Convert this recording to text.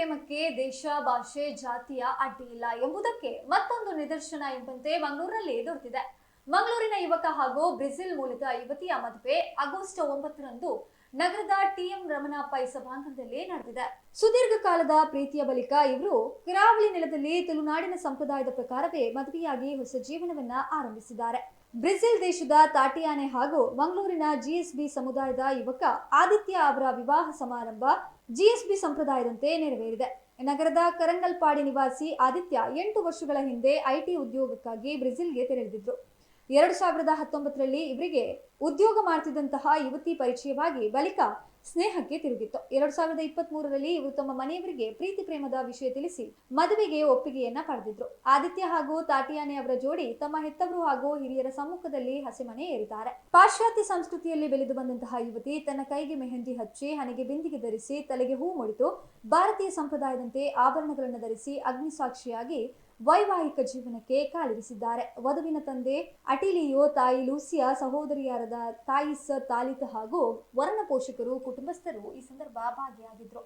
ಪ್ರೇಮಕ್ಕೆ ದೇಶ, ಭಾಷೆ, ಜಾತಿಯ ಅಡ್ಡಿ ಇಲ್ಲ ಎಂಬುದಕ್ಕೆ ಮತ್ತೊಂದು ನಿದರ್ಶನ ಎಂಬಂತೆ ಮಂಗಳೂರಿನಲ್ಲಿ ದೊರೆತಿದೆ. ಮಂಗಳೂರಿನ ಯುವಕ ಹಾಗೂ ಬ್ರೆಜಿಲ್ ಮೂಲದ ಯುವತಿಯ ಮದುವೆ ಆಗಸ್ಟ್ ಒಂಬತ್ತರಂದು ನಗರದ ಟಿಎಂ ರಮಣ ಪೈ ಸಭಾಂಗಣದಲ್ಲಿ ನಡೆದಿದೆ. ಸುದೀರ್ಘ ಕಾಲದ ಪ್ರೀತಿಯ ಬಳಿಕ ಇವರು ಕರಾವಳಿ ನೆಲದಲ್ಲಿ ತುಳುನಾಡಿನ ಸಂಪ್ರದಾಯದ ಪ್ರಕಾರವೇ ಮದುವೆಯಾಗಿ ಹೊಸ ಜೀವನವನ್ನ ಆರಂಭಿಸಿದ್ದಾರೆ. ಬ್ರೆಜಿಲ್ ದೇಶದ ತಾಟಿಯಾನೆ ಹಾಗೂ ಮಂಗಳೂರಿನ ಜಿಎಸ್ಬಿ ಸಮುದಾಯದ ಯುವಕ ಆದಿತ್ಯ ಅವರ ವಿವಾಹ ಸಮಾರಂಭ ಜಿಎಸ್ಬಿ ಸಂಪ್ರದಾಯದಂತೆ ನೆರವೇರಿದೆ. ನಗರದ ಕರಂಗಲ್ಪಾಡಿ ನಿವಾಸಿ ಆದಿತ್ಯ ಎಂಟು ವರ್ಷಗಳ ಹಿಂದೆ ಐಟಿ ಉದ್ಯೋಗಕ್ಕಾಗಿ ಬ್ರೆಜಿಲ್ಗೆ ತೆರಳಿದ್ರು. ಎರಡು ಸಾವಿರದ ಹತ್ತೊಂಬತ್ತರಲ್ಲಿ ಇವರಿಗೆ ಉದ್ಯೋಗ ಮಾಡ್ತಿದ್ದಂತಹ ಯುವತಿ ಪರಿಚಯವಾಗಿ ಬಳಿಕ ಸ್ನೇಹಕ್ಕೆ ತಿರುಗಿತ್ತು. ಎರಡು ಸಾವಿರದ ಇಪ್ಪತ್ತ್ ಮೂರರಲ್ಲಿ ಇವರು ತಮ್ಮ ಮನೆಯವರಿಗೆ ಪ್ರೀತಿ ಪ್ರೇಮದ ವಿಷಯ ತಿಳಿಸಿ ಮದುವೆಗೆ ಒಪ್ಪಿಗೆಯನ್ನ ಪಡೆದಿದ್ರು. ಆದಿತ್ಯ ಹಾಗೂ ತಾಟಿಯಾನೆ ಅವರ ಜೋಡಿ ತಮ್ಮ ಹೆತ್ತವರು ಹಾಗೂ ಹಿರಿಯರ ಸಮ್ಮುಖದಲ್ಲಿ ಹಸಿಮನೆ ಏರಿದ್ದಾರೆ. ಪಾಶ್ಚಾತ್ಯ ಸಂಸ್ಕೃತಿಯಲ್ಲಿ ಬೆಳೆದು ಬಂದಂತಹ ಯುವತಿ ತನ್ನ ಕೈಗೆ ಮೆಹಂದಿ ಹಚ್ಚಿ ಹಣೆಗೆ ಬಿಂದಿಗೆ ಧರಿಸಿ ತಲೆಗೆ ಹೂ ಮುಡಿತು ಭಾರತೀಯ ಸಂಪ್ರದಾಯದಂತೆ ಆಭರಣಗಳನ್ನು ಧರಿಸಿ ಅಗ್ನಿಸಾಕ್ಷಿಯಾಗಿ ವೈವಾಹಿಕ ಜೀವನಕ್ಕೆ ಕಾಲಿರಿಸಿದ್ದಾರೆ. ವಧುವಿನ ತಂದೆ ಅಟಿಲಿಯೋ ತಾಯಿ ಲೂಸಿಯಾ ಸಹೋದರಿಯರಾದ ತಾಯಿಸ್ ತಾಲಿತ ಹಾಗೂ ವರನ ಪೋಷಕರು ಕುಟುಂಬಸ್ಥರು ಈ ಸಂದರ್ಭ ಭಾಗಿಯಾಗಿದ್ರು.